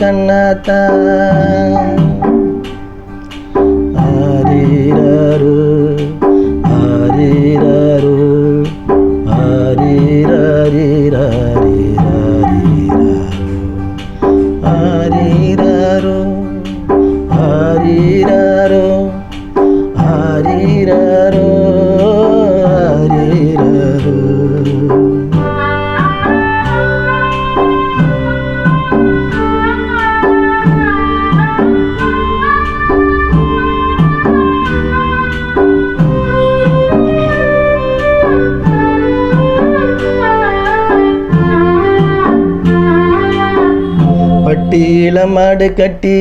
கண்ணாத்தா. ஆரீரரு ஆரீராரு ஆரீராரீராரீராரீராரு ஆரீராரு. பட்டியில மாடு கட்டி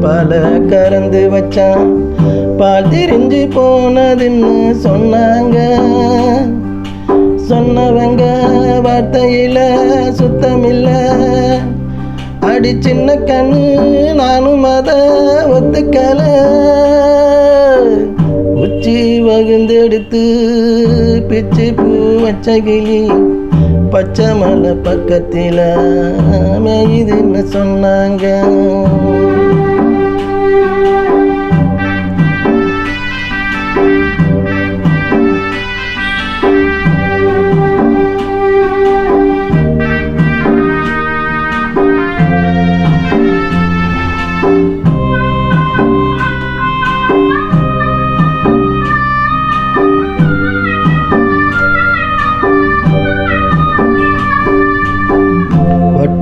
பால கறந்து வச்சான். பால் திரிஞ்சு போனதுன்னு சொன்னாங்க. சொன்னவங்க வார்த்தையில சுத்தமில்ல. அடி சின்ன கண்ணு நானும் அத ஒத்துக்கல. உச்சி வகுந்தெடுத்து பிச்சு பூ வச்ச கிளி பச்சை மலை பக்கத்தில் மேயுதுன்னு சொன்னாங்க.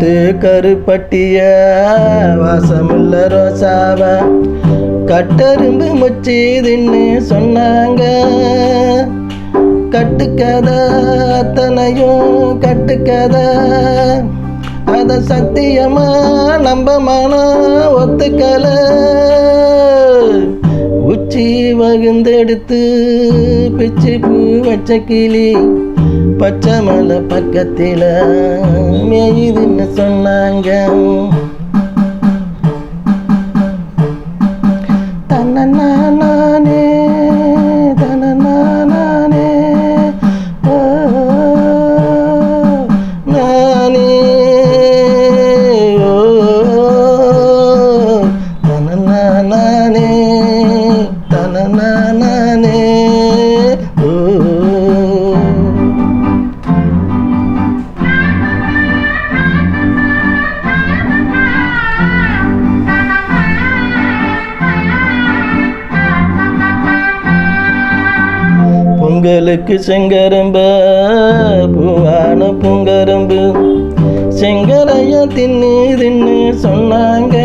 ஒட்டு கருப்பட்டிய வாசமுள்ள ரோசாவ கட்டெரும்பு முச்சிதுன்னு சொன்னாங்க. கட்டுக்கதை அத்தனையும் கட்டுக்கதை அத சத்தியமா நம்ப மனம் ஒத்துக்கல. உச்சி வகுந்தெடுத்து பிச்சு பூ வச்ச கிளி பச்சை மலை பக்கத்தில். மேயுதுன்னு சொன்னாங்க? பொங்கலுக்கு செங்கரும்பு பூவான பூங்கரும்பு. செங்கரையா தின்னு தின்னு சொன்னாங்க.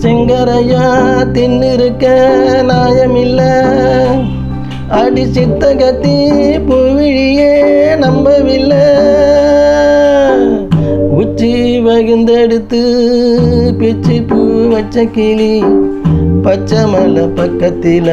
செங்கரையா தின்னு இருக்க நாயமில்ல. அடி சித்த கத்தி புவிழியே நம்பவில்லை. உச்சி வகுந்தெடுத்து பிச்சு பூ வச்ச கிளி பச்சை மலை பக்கத்தில்